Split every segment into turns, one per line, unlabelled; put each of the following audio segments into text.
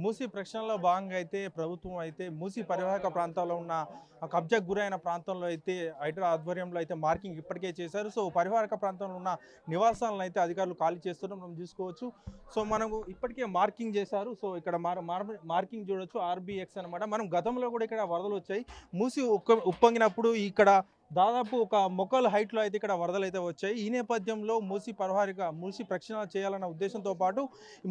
మూసీ ప్రక్షాళనలో భాగంగా అయితే ప్రభుత్వం అయితే మూసీ పరివాహక ప్రాంతాల్లో ఉన్న ఆ కబ్జాకు గురైన ప్రాంతంలో అయితే హైడ్రా ఆధ్వర్యంలో అయితే మార్కింగ్ ఇప్పటికే చేశారు. సో పరివాహక ప్రాంతంలో ఉన్న నివాసాలను అయితే అధికారులు ఖాళీ చేస్తున్నాం మనం చూసుకోవచ్చు. సో మనకు ఇప్పటికే మార్కింగ్ చేశారు. సో ఇక్కడ మార్ మార్కింగ్ చూడొచ్చు. ఆర్బిఎక్స్ అనమాట మనం గతంలో కూడా ఇక్కడ వరదలు వచ్చాయి. మూసి ఉక్క ఉప్పొంగినప్పుడు ఇక్కడ దాదాపు ఒక మొక్కల హైట్లో అయితే ఇక్కడ వరదలు అయితే వచ్చాయి. ఈ నేపథ్యంలో మూసి పరిహారిక మూసి ప్రక్షాళన చేయాలన్న ఉద్దేశంతో పాటు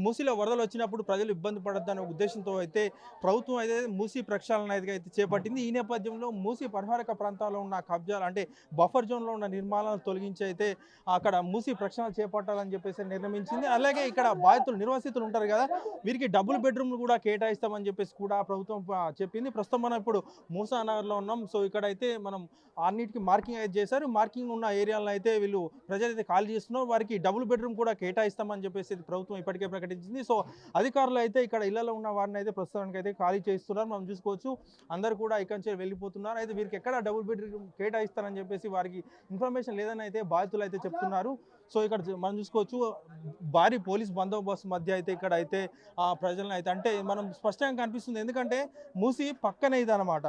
మూసిలో వరదలు వచ్చినప్పుడు ప్రజలు ఇబ్బంది పడద్దనే ఉద్దేశంతో అయితే ప్రభుత్వం అయితే మూసి ప్రక్షాళన అయితే అయితే చేపట్టింది. ఈ నేపథ్యంలో మూసి పరిహారక ప్రాంతాల్లో ఉన్న కబ్జాలు అంటే బఫర్ జోన్లో ఉన్న నిర్మాణాలను తొలగించి అయితే అక్కడ మూసి ప్రక్షాళన చేపట్టాలని చెప్పేసి నిర్ణయించింది. అలాగే ఇక్కడ బాధితులు నిర్వాసితులు ఉంటారు కదా వీరికి డబుల్ బెడ్రూమ్లు కూడా కేటాయిస్తామని చెప్పేసి కూడా ప్రభుత్వం చెప్పింది. ప్రస్తుతం మనం ఇప్పుడు మూసా నగర్లో ఉన్నాం. సో ఇక్కడైతే మనం అన్నిటి అన్నిటికీ మార్కింగ్ అయితే చేశారు. మార్కింగ్ ఉన్న ఏరియాలను అయితే వీళ్ళు ప్రజలైతే ఖాళీ చేస్తున్నారు. వారికి డబుల్ బెడ్రూమ్ కూడా కేటాయిస్తామని చెప్పేసి ప్రభుత్వం ఇప్పటికే ప్రకటించింది. సో అధికారులు అయితే ఇక్కడ ఇళ్ళలో ఉన్న వారిని అయితే ప్రస్తుతానికి అయితే ఖాళీ చేస్తున్నారు. మనం చూసుకోవచ్చు. అందరూ కూడా ఇక్కడి నుంచి వెళ్ళిపోతున్నారు. అయితే వీరికి ఎక్కడ డబుల్ బెడ్రూమ్ కేటాయిస్తారని చెప్పేసి వారికి ఇన్ఫర్మేషన్ లేదని అయితే బాధితులు అయితే చెప్తున్నారు. సో ఇక్కడ చూ- మనం చూసుకోవచ్చు. భారీ పోలీస్ బందోబస్తు మధ్య అయితే ఇక్కడ అయితే ఆ ప్రజలను అయితే అంటే మనం స్పష్టంగా కనిపిస్తుంది. ఎందుకంటే మూసి పక్కనే ఇదనమాట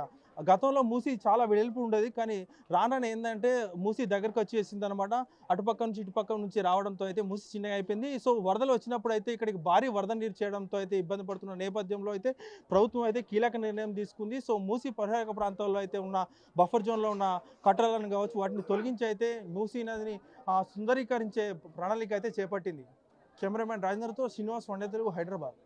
గతంలో మూసి చాలా వెడల్పు ఉండేది కానీ రానని ఏంటంటే మూసి దగ్గరకు వచ్చేసింది అనమాట అటుపక్క నుంచి ఇటుపక్క నుంచి రావడంతో అయితే మూసి చిన్నగా అయిపోయింది. సో వరదలు వచ్చినప్పుడు అయితే ఇక్కడికి భారీ వరద నీరు చేయడంతో అయితే ఇబ్బంది పడుతున్న నేపథ్యంలో అయితే ప్రభుత్వం అయితే కీలక నిర్ణయం తీసుకుంది. సో మూసి పరిహారక ప్రాంతాల్లో అయితే ఉన్న బఫర్ జోన్లో ఉన్న కట్టడాలను కావచ్చు వాటిని తొలగించి అయితే మూసీ నదిని సుందరీకరించే ప్రణాళిక అయితే చేపట్టింది. కెమెరామెన్ రాజేంద్రతో శ్రీనివాస్ వండే తెలుగు హైదరాబాద్.